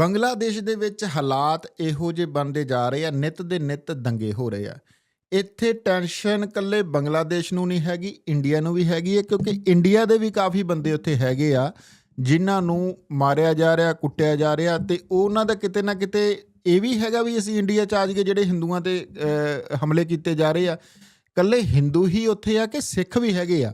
ਬੰਗਲਾਦੇਸ਼ ਦੇ ਵਿੱਚ ਹਾਲਾਤ ਇਹੋ ਜਿਹੇ ਬਣਦੇ ਜਾ ਰਹੇ ਆ, ਨਿਤ ਦੇ ਨਿਤ ਦੰਗੇ ਹੋ ਰਹੇ ਆ। ਇੱਥੇ ਟੈਨਸ਼ਨ ਕੱਲੇ ਬੰਗਲਾਦੇਸ਼ ਨੂੰ ਨਹੀਂ ਹੈਗੀ, ਇੰਡੀਆ ਨੂੰ ਵੀ ਹੈਗੀ ਹੈ ਕਿਉਂਕਿ ਇੰਡੀਆ ਦੇ ਵੀ ਕਾਫੀ ਬੰਦੇ ਉੱਥੇ ਹੈਗੇ ਆ, ਜਿਨ੍ਹਾਂ ਨੂੰ ਮਾਰਿਆ ਜਾ ਰਿਹਾ, ਕੁੱਟਿਆ ਜਾ ਰਿਹਾ ਤੇ ਉਹਨਾਂ ਦਾ ਕਿਤੇ ਨਾ ਕਿਤੇ ਇਹ ਵੀ ਹੈਗਾ ਵੀ ਅਸੀਂ ਇੰਡੀਆ ਚ ਆ ਜਾਈਏ, ਜਿਹੜੇ ਹਿੰਦੂਆਂ ਤੇ ਹਮਲੇ ਕੀਤੇ ਜਾ ਰਹੇ ਆ। ਕੱਲੇ ਹਿੰਦੂ ਹੀ ਉੱਥੇ ਆ ਕਿ ਸਿੱਖ ਵੀ ਹੈਗੇ ਆ।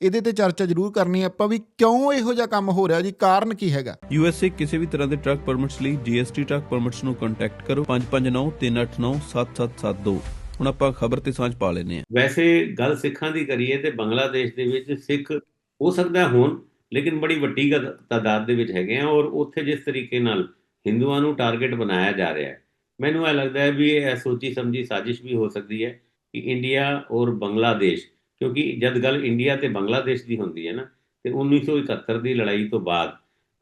ਇਹਦੇ ਤੇ ਚਰਚਾ ਜ਼ਰੂਰ ਕਰਨੀ ਆ ਆਪਾਂ ਵੀ ਕਿਉਂ ਇਹੋ ਜਿਹਾ ਕੰਮ ਹੋ ਰਿਹਾ ਜੀ? ਕਾਰਨ ਕੀ ਹੈਗਾ? ਯੂਐਸਏ ਕਿਸੇ ਵੀ ਤਰ੍ਹਾਂ ਦੇ ਟਰੱਕ ਪਰਮਿਟਸ ਲਈ ਜੀਐਸਟੀ ਟਰੱਕ ਪਰਮਿਟਸ ਨੂੰ ਕੰਟੈਕਟ ਕਰੋ 5593897772 ਹੁਣ ਆਪਾਂ ਖਬਰ ਤੇ ਸਾਂਝ ਪਾ ਲੈਨੇ ਆ ਵੈਸੇ ਗੱਲ ਸਿੱਖਾਂ ਦੀ ਕਰੀਏ ਤੇ ਬੰਗਲਾਦੇਸ਼ ਦੇ ਵਿੱਚ ਸਿੱਖ ਹੋ ਸਕਦਾ ਹੈ ਹੋਣ ਲੇਕਿਨ ਬੜੀ ਵੱਡੀ ਤਾਦਾਦ ਦੇ ਵਿੱਚ ਹੈਗੇ ਆ ਔਰ ਉੱਥੇ ਜਿਸ ਤਰੀਕੇ ਨਾਲ ਹਿੰਦੂਆਂ ਨੂੰ ਟਾਰਗੇਟ ਬਣਾਇਆ ਜਾ ਰਿਹਾ ਹੈ ਮੈਨੂੰ ਇਹ ਲੱਗਦਾ ਹੈ ਵੀ ਇਹ ਸੋਚੀ ਸਮਝੀ ਸਾਜ਼ਿਸ਼ ਵੀ ਹੋ ਸਕਦੀ ਹੈ ਕਿ ਇੰਡੀਆ ਔਰ ਬੰਗਲਾਦੇਸ਼ ਕਿਉਂਕਿ ਜਦ ਗੱਲ ਇੰਡੀਆ ਤੇ ਬੰਗਲਾਦੇਸ਼ ਦੀ ਹੁੰਦੀ ਹੈ ਨਾ, ਤੇ 1971 ਦੀ ਲੜਾਈ ਤੋਂ ਬਾਅਦ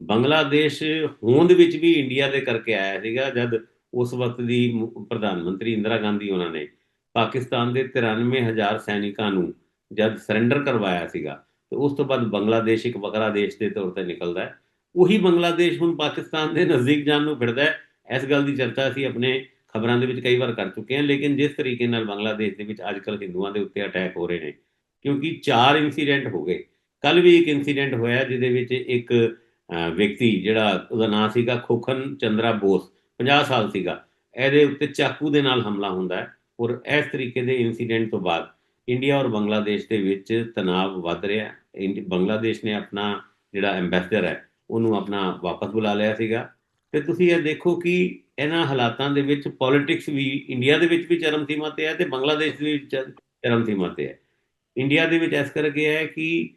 ਬੰਗਲਾਦੇਸ਼ ਹੋਂਦ ਵਿੱਚ ਵੀ ਇੰਡੀਆ ਦੇ ਕਰਕੇ ਆਇਆ ਸੀਗਾ, ਜਦ ਉਸ ਵਕਤ ਦੀ ਪ੍ਰਧਾਨ ਮੰਤਰੀ ਇੰਦਰਾ ਗਾਂਧੀ ਉਹਨਾਂ ਨੇ ਪਾਕਿਸਤਾਨ ਦੇ 93000 ਸੈਨਿਕਾਂ ਨੂੰ ਜਦ ਸਰੈਂਡਰ ਕਰਵਾਇਆ ਸੀਗਾ, ਤੇ ਉਸ ਤੋਂ ਬਾਅਦ ਬੰਗਲਾਦੇਸ਼ ਇੱਕ ਵੱਖਰਾ ਦੇਸ਼ ਦੇ ਤੌਰ ਤੇ ਨਿਕਲਦਾ ਹੈ। ਉਹੀ ਬੰਗਲਾਦੇਸ਼ ਹੁਣ ਪਾਕਿਸਤਾਨ ਦੇ ਨਜ਼ਦੀਕ ਜਾਣ ਨੂੰ ਫਿਰਦਾ ਹੈ। ਇਸ ਗੱਲ ਦੀ ਚਰਚਾ ਅਸੀਂ ਆਪਣੇ ਖਬਰਾਂ ਦੇ ਵਿੱਚ ਕਈ ਵਾਰ ਕਰ ਚੁੱਕੇ ਹਾਂ, ਲੇਕਿਨ ਜਿਸ ਤਰੀਕੇ ਨਾਲ ਬੰਗਲਾਦੇਸ਼ ਦੇ ਵਿੱਚ ਅੱਜਕੱਲ ਹਿੰਦੂਆਂ ਦੇ ਉੱਤੇ ਅਟੈਕ ਹੋ ਰਹੇ ਨੇ, ਕਿਉਂਕਿ ਚਾਰ ਇਨਸੀਡੈਂਟ ਹੋ ਗਏ। ਕੱਲ ਵੀ ਇੱਕ ਇਨਸੀਡੈਂਟ ਹੋਇਆ ਜਿਹਦੇ ਵਿੱਚ ਇੱਕ ਵਿਅਕਤੀ ਜਿਹੜਾ ਉਹਦਾ ਨਾਮ ਸੀਗਾ ਖੋਖਨ ਚੰਦਰਾ ਬੋਸ 50 ਸਾਲ ਸੀਗਾ। ਇਹਦੇ ਉੱਤੇ ਚਾਕੂ ਦੇ ਨਾਲ ਹਮਲਾ ਹੁੰਦਾ ਹੈ ਔਰ ਇਸ ਤਰੀਕੇ ਦੇ ਇਨਸੀਡੈਂਟ ਤੋਂ ਬਾਅਦ ਇੰਡੀਆ ਔਰ ਬੰਗਲਾਦੇਸ਼ ਦੇ ਵਿੱਚ ਤਣਾਅ ਵੱਧ ਰਿਹਾ ਹੈ। ਬੰਗਲਾਦੇਸ਼ ਨੇ ਆਪਣਾ ਜਿਹੜਾ ਐਮਬੈਸਡਰ ਹੈ, ਉਹਨੂੰ ਆਪਣਾ ਵਾਪਸ ਬੁਲਾ ਲਿਆ ਸੀਗਾ। ਤੇ ਤੁਸੀਂ ਇਹ ਦੇਖੋ ਕਿ ਇਹਨਾਂ ਹਾਲਾਤਾਂ ਦੇ ਵਿੱਚ ਪੋਲਿਟਿਕਸ ਵੀ ਇੰਡੀਆ ਦੇ ਵਿੱਚ ਵੀ ਚਰਮ ਸੀਮਾ ਤੇ ਹੈ ਤੇ ਬੰਗਲਾਦੇਸ਼ ਦੇ ਵਿੱਚ ਚ- ਚਰਮ ਸੀਮਾ ਤੇ ਹੈ। ਇੰਡੀਆ ਦੇ ਵਿੱਚ ਇਸ ਕਰਕੇ ਹੈ ਕਿ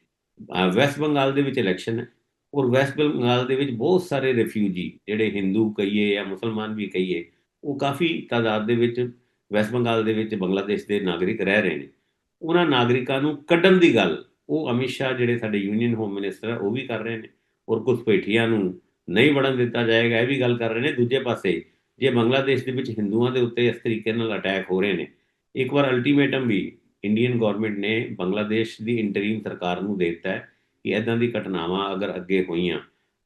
ਵੈਸਟ ਬੰਗਾਲ ਦੇ ਵਿੱਚ ਇਲੈਕਸ਼ਨ ਹੈ ਔਰ ਵੈਸਟ ਬੰਗਾਲ ਦੇ ਵਿੱਚ ਬਹੁਤ ਸਾਰੇ ਰਿਫਿਊਜੀ ਜਿਹੜੇ ਹਿੰਦੂ ਕਹੀਏ ਜਾਂ ਮੁਸਲਮਾਨ ਵੀ ਕਹੀਏ, ਉਹ ਕਾਫੀ ਤਾਦਾਦ ਦੇ ਵਿੱਚ ਵੈਸਟ ਬੰਗਾਲ ਦੇ ਵਿੱਚ ਬੰਗਲਾਦੇਸ਼ ਦੇ ਨਾਗਰਿਕ ਰਹਿ ਰਹੇ ਨੇ। ਉਹਨਾਂ ਨਾਗਰਿਕਾਂ ਨੂੰ ਕੱਢਣ ਦੀ ਗੱਲ, ਉਹ ਅਮਿਤ ਸ਼ਾਹ ਜਿਹੜੇ ਸਾਡੇ ਯੂਨੀਅਨ ਹੋਮ ਮਿਨਿਸਟਰ ਹੈ ਉਹ ਵੀ ਕਰ ਰਹੇ ਨੇ ਔਰ ਕੁਝ ਪੇਠੀਆਂ ਨੂੰ ਨਹੀਂ ਵੜਨ ਦਿੱਤਾ ਜਾਏਗਾ, ਇਹ ਵੀ ਗੱਲ ਕਰ ਰਹੇ ਨੇ ਦੂਜੇ ਪਾਸੇ। ਜੇ ਬੰਗਲਾਦੇਸ਼ ਦੇ ਵਿੱਚ ਹਿੰਦੂਆਂ ਦੇ ਉੱਤੇ ਇਸ ਤਰੀਕੇ ਨਾਲ ਅਟੈਕ ਹੋ ਰਹੇ ਨੇ, ਇੱਕ ਵਾਰ ਅਲਟੀਮੇਟਮ ਵੀ ਇੰਡੀਅਨ ਗਵਰਨਮੈਂਟ ਨੇ ਬੰਗਲਾਦੇਸ਼ ਦੀ ਇੰਟਰੀਮ ਸਰਕਾਰ ਨੂੰ ਦੇ ਦਿੱਤਾ ਹੈ ਕਿ ਇਦਾਂ ਦੀ ਘਟਨਾਵਾਂ ਅਗਰ ਅੱਗੇ ਹੋਈਆਂ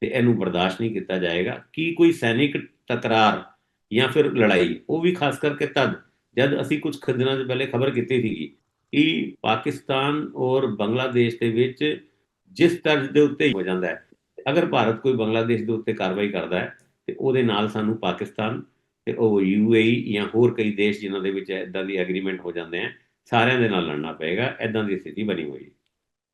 ਤੇ ਇਹਨੂੰ ਬਰਦਾਸ਼ਤ ਨਹੀਂ ਕੀਤਾ ਜਾਏਗਾ। ਕੀ ਕੋਈ ਸੈਨਿਕ ਤਕਰਾਰ ਜਾਂ ਫਿਰ ਲੜਾਈ, ਉਹ ਵੀ ਖਾਸ ਕਰਕੇ ਤਦ, ਜਦ ਅਸੀਂ ਕੁਝ ਦਿਨਾਂ ਤੋਂ ਪਹਿਲੇ ਖਬਰ ਕੀਤੀ ਸੀਗੀ ਕਿ ਪਾਕਿਸਤਾਨ ਔਰ ਬੰਗਲਾਦੇਸ਼ ਦੇ ਵਿੱਚ ਜਿਸ ਤਰ੍ਹਾਂ ਦੇ ਉੱਤੇ ਹੋ ਜਾਂਦਾ ਹੈ ਅਗਰ ਭਾਰਤ ਕੋਈ ਬੰਗਲਾਦੇਸ਼ ਦੇ ਉੱਤੇ ਕਾਰਵਾਈ ਕਰਦਾ ਹੈ ਤੇ ਉਹਦੇ ਨਾਲ ਸਾਨੂੰ ਪਾਕਿਸਤਾਨ ਤੇ ਉਹ ਯੂਏਈ ਜਾਂ ਹੋਰ ਕਈ ਦੇਸ਼ ਜਿਨ੍ਹਾਂ ਦੇ ਵਿੱਚ ਇਦਾਂ ਦੀ ਐਗਰੀਮੈਂਟ ਹੋ ਜਾਂਦੇ ਆ ਸਾਰਿਆਂ ਦੇ ਨਾਲ ਲੜਨਾ ਪਏਗਾ ਇਦਾਂ ਦੀ ਸਥਿਤੀ ਬਣੀ ਹੋਈ ਹੈ।